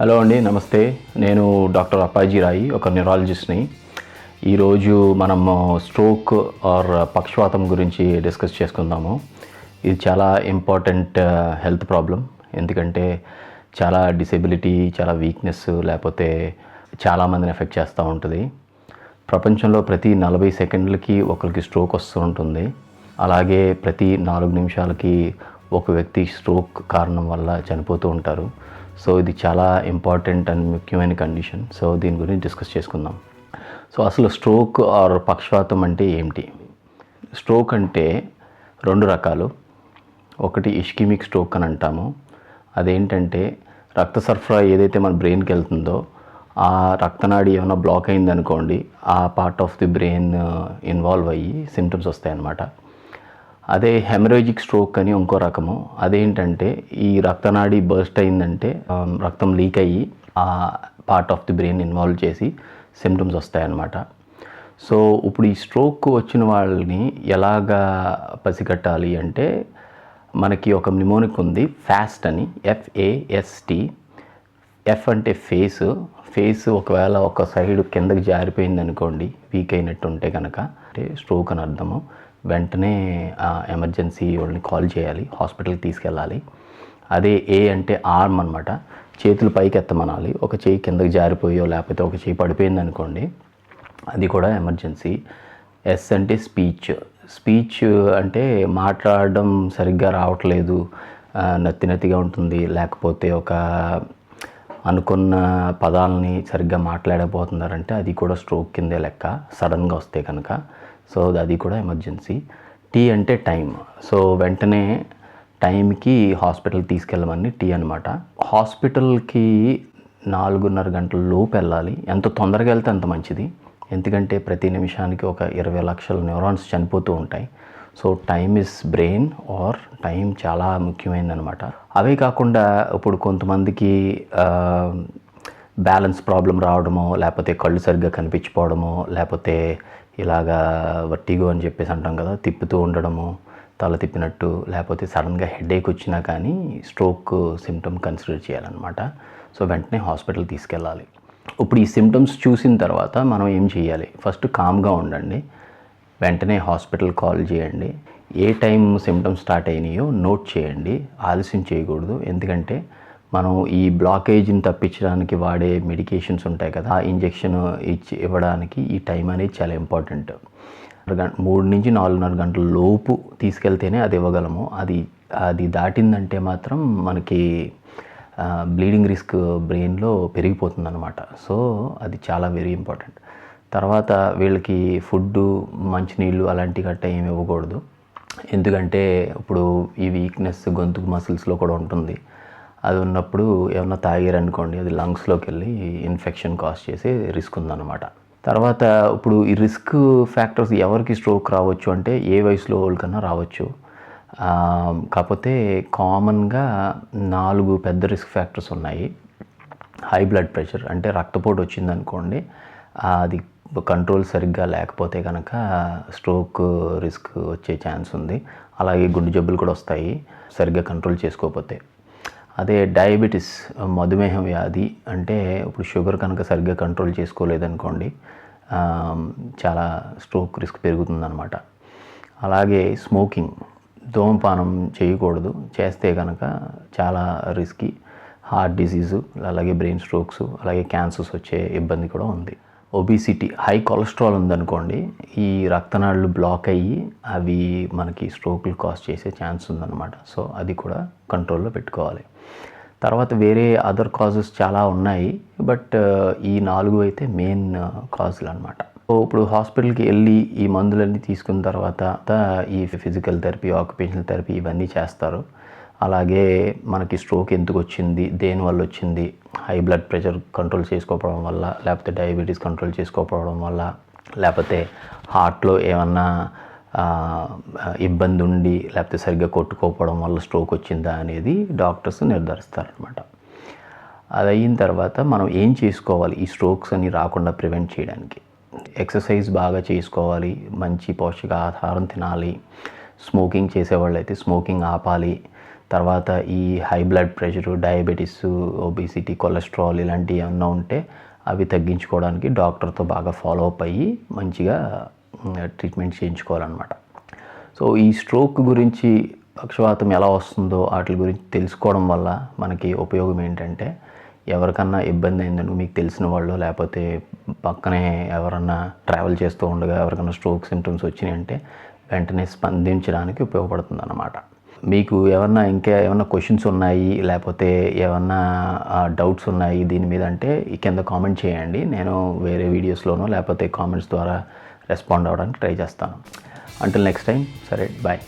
Hello అండి నమస్తే. నేను డాక్టర్ అప్పాజీ రాయి ఒక న్యూరాలజిస్ట్ని ఈరోజు మనము స్ట్రోక్ ఆర్ పక్షవాతం గురించి డిస్కస్ చేసుకుందాము. ఇది చాలా ఇంపార్టెంట్ హెల్త్ ప్రాబ్లం ఎందుకంటే చాలా డిసెబిలిటీ చాలా వీక్నెస్ లేకపోతే చాలామందిని ఎఫెక్ట్ చేస్తూ ఉంటుంది. ప్రపంచంలో ప్రతి నలభై సెకండ్లకి ఒకరికి స్ట్రోక్ వస్తూ ఉంటుంది. అలాగే ప్రతి నాలుగు నిమిషాలకి ఒక వ్యక్తి స్ట్రోక్ కారణం వల్ల చనిపోతూ ఉంటారు. సో ఇది చాలా ఇంపార్టెంట్ అండ్ ముఖ్యమైన కండిషన్ సో దీని గురించి డిస్కస్ చేసుకుందాం. సో అసలు స్ట్రోక్ ఆర్ పక్షవాతం అంటే ఏమిటి? స్ట్రోక్ అంటే రెండు రకాలు. ఒకటి ఇష్కిమిక్ స్ట్రోక్ అని అంటాము. అదేంటంటే రక్త సరఫరా ఏదైతే మన బ్రెయిన్కి వెళ్తుందో ఆ రక్తనాడి ఏమైనా బ్లాక్ అయిందనుకోండి ఆ part of the brain involve అయ్యి సిమ్టమ్స్ వస్తాయన్నమాట. అదే హెమరేజిక్ స్ట్రోక్ అని ఇంకో రకము. అదేంటంటే ఈ రక్తనాడి బర్స్ట్ అయిందంటే రక్తం లీక్ అయ్యి ఆ part of the brain involve చేసి సిమ్టమ్స్ వస్తాయన్నమాట. సో ఇప్పుడు ఈ స్ట్రోక్ వచ్చిన వాళ్ళని ఎలాగా పసిగట్టాలి అంటే మనకి ఒక నిమోనిక్ ఉంది ఫాస్ట్ అని ఎఫ్ఏఎస్టి ఎఫ్ అంటే ఫేస్ ఫేస్ ఒకవేళ ఒక సైడ్ కిందకి జారిపోయింది అనుకోండి వీక్ అయినట్టు ఉంటే కనుక అంటే స్ట్రోక్ అని అర్థము. వెంటనే ఎమర్జెన్సీ వాళ్ళని కాల్ చేయాలి హాస్పిటల్కి తీసుకెళ్ళాలి. అదే ఏ అంటే ఆర్మ్ అనమాట చేతులు పైకి ఎత్తమనాలి. ఒక చేయి కిందకి జారిపోయో లేకపోతే ఒక చేయి పడిపోయింది అనుకోండి అది కూడా ఎమర్జెన్సీ. ఎస్ అంటే స్పీచ్. స్పీచ్ అంటే మాట్లాడడం సరిగ్గా రావట్లేదు. నత్తి నత్తిగా ఉంటుంది. లేకపోతే ఒక అనుకున్న పదాలని సరిగ్గా మాట్లాడకపోతున్నారంటే అది కూడా స్ట్రోక్ కిందే లెక్క. సడన్గా వస్తే కనుక. సో అది కూడా ఎమర్జెన్సీ. టీ అంటే టైం సో వెంటనే టైంకి హాస్పిటల్కి తీసుకెళ్ళమని టీ అనమాట హాస్పిటల్కి నాలుగున్నర గంటల లోపు వెళ్ళాలి. ఎంత తొందరగా వెళ్తే అంత మంచిది. ఎందుకంటే ప్రతి నిమిషానికి ఒక ఇరవై లక్షల న్యూరాన్స్ చనిపోతూ ఉంటాయి. So time is brain or time చాలా ముఖ్యమైనది అనమాట అవే కాకుండా ఇప్పుడు కొంతమందికి బ్యాలెన్స్ ప్రాబ్లం రావడమో లేకపోతే కళ్ళు సరిగ్గా కనిపించిపోవడమో లేకపోతే ఇలాగా వర్టిగో అని చెప్పేసి అంటాం కదా తిప్పుతూ ఉండడము తల తిప్పినట్టు లేకపోతే సడన్గా హెడేక్ వచ్చినా కానీ స్ట్రోక్ సిమ్టమ్ కన్సిడర్ చేయాలన్నమాట. సో వెంటనే హాస్పిటల్ తీసుకెళ్ళాలి. ఇప్పుడు ఈ సిమ్టమ్స్ చూసిన తర్వాత మనం ఏం చేయాలి? ఫస్ట్ కామ్గా ఉండండి. వెంటనే హాస్పిటల్ కాల్ చేయండి. ఏ టైం సిమ్టమ్స్ స్టార్ట్ అయినాయో నోట్ చేయండి. ఆలస్యం చేయకూడదు. ఎందుకంటే మనం ఈ బ్లాకేజ్ని తప్పించడానికి వాడే మెడికేషన్స్ ఉంటాయి కదా ఆ ఇంజెక్షన్ ఇచ్చి ఇవ్వడానికి ఈ టైం అనేది చాలా ఇంపార్టెంట్ మూడు నుంచి నాలుగున్నర గంటల లోపు తీసుకెళ్తేనే అది ఇవ్వగలము. అది అది దాటిందంటే మాత్రం మనకి బ్లీడింగ్ రిస్క్ బ్రెయిన్లో పెరిగిపోతుంది అనమాట సో అది చాలా వెరీ ఇంపార్టెంట్ తర్వాత వీళ్ళకి ఫుడ్డు మంచినీళ్ళు అలాంటి గట్ట ఏమి ఇవ్వకూడదు. ఎందుకంటే ఇప్పుడు ఈ వీక్నెస్ గొంతు మసిల్స్లో కూడా ఉంటుంది. అది ఉన్నప్పుడు ఏమన్నా తాగారనుకోండి అది లంగ్స్లోకి వెళ్ళి ఇన్ఫెక్షన్ కాజ్ చేసే రిస్క్ ఉందన్నమాట తర్వాత ఇప్పుడు ఈ రిస్క్ ఫ్యాక్టర్స్ ఎవరికి స్ట్రోక్ రావచ్చు అంటే ఏ వయసులో వాళ్ళకన్నా రావచ్చు. కాకపోతే కామన్గా నాలుగు పెద్ద రిస్క్ ఫ్యాక్టర్స్ ఉన్నాయి. హై బ్లడ్ ప్రెషర్ అంటే రక్తపోటు వచ్చిందనుకోండి అది కంట్రోల్ సరిగ్గా లేకపోతే కనుక స్ట్రోక్ రిస్క్ వచ్చే ఛాన్స్ ఉంది. అలాగే గుండె జబ్బులు కూడా వస్తాయి సరిగ్గా కంట్రోల్ చేసుకోకపోతే. అదే డయాబెటీస్ మధుమేహం వ్యాధి అంటే ఇప్పుడు షుగర్ కనుక సరిగ్గా కంట్రోల్ చేసుకోలేదనుకోండి చాలా స్ట్రోక్ రిస్క్ పెరుగుతుందన్నమాట. అలాగే స్మోకింగ్ ధూమపానం చేయకూడదు చేస్తే కనుక చాలా రిస్కీ హార్ట్ డిసీజు అలాగే బ్రెయిన్ స్ట్రోక్స్ అలాగే క్యాన్సర్స్ వచ్చే ఇబ్బంది కూడా ఉంది. ఒబిసిటీ హై కొలెస్ట్రాల్ ఉందనుకోండి ఈ రక్తనాళ్ళు బ్లాక్ అయ్యి అవి మనకి స్ట్రోక్లు కాజ్ చేసే ఛాన్స్ ఉందన్నమాట. సో అది కూడా కంట్రోల్లో పెట్టుకోవాలి. తర్వాత వేరే అదర్ కాజెస్ చాలా ఉన్నాయి బట్ ఈ నాలుగు అయితే మెయిన్ కాజులు అనమాట సో ఇప్పుడు హాస్పిటల్కి వెళ్ళి ఈ మందులన్నీ తీసుకున్న తర్వాత ఈ ఫిజికల్ థెరపీ ఆక్యుపేషనల్ థెరపీ ఇవన్నీ చేస్తారు. అలాగే మనకి స్ట్రోక్ ఎందుకు వచ్చింది దేనివల్ల వచ్చింది హై బ్లడ్ ప్రెషర్ కంట్రోల్ చేసుకోకపోవడం వల్ల లేకపోతే డయాబెటీస్ కంట్రోల్ చేసుకోకపోవడం వల్ల లేకపోతే హార్ట్లో ఏమన్నా ఇబ్బంది ఉండి లేకపోతే సరిగ్గా కొట్టుకోకపోవడం వల్ల స్ట్రోక్ వచ్చిందా అనేది డాక్టర్స్ నిర్ధారిస్తారనమాట అది అయిన తర్వాత మనం ఏం చేసుకోవాలి ఈ స్ట్రోక్స్ అని రాకుండా ప్రివెంట్ చేయడానికి? ఎక్సర్సైజ్ బాగా చేసుకోవాలి మంచి పౌష్టిక ఆహారం తినాలి స్మోకింగ్ చేసేవాళ్ళు అయితే స్మోకింగ్ ఆపాలి తర్వాత ఈ high blood pressure diabetes obesity cholesterol ఇలాంటివి ఏమన్నా ఉంటే అవి తగ్గించుకోవడానికి డాక్టర్తో బాగా ఫాలో అప్ అయ్యి మంచిగా ట్రీట్మెంట్ చేయించుకోవాలన్నమాట. సో ఈ స్ట్రోక్ గురించి పక్షవాతం ఎలా వస్తుందో వాటి గురించి తెలుసుకోవడం వల్ల మనకి ఉపయోగం ఏంటంటే ఎవరికన్నా ఇబ్బంది అయిందని మీకు తెలిసిన వాళ్ళు లేకపోతే పక్కనే ఎవరన్నా ట్రావెల్ చేస్తూ ఉండగా ఎవరికైనా స్ట్రోక్ సిమ్టమ్స్ వచ్చినాయంటే వెంటనే స్పందించడానికి ఉపయోగపడుతుంది అన్నమాట మీకు ఏమన్నా ఇంకా ఏమన్నా క్వశ్చన్స్ ఉన్నాయి లేకపోతే ఏమన్నా డౌట్స్ ఉన్నాయి దీని మీద అంటే కింద కామెంట్ చేయండి. నేను వేరే వీడియోస్లోనో లేకపోతే కామెంట్స్ ద్వారా రెస్పాండ్ అవ్వడానికి ట్రై చేస్తాను. అంటిల్ నెక్స్ట్ టైం సరే బాయ్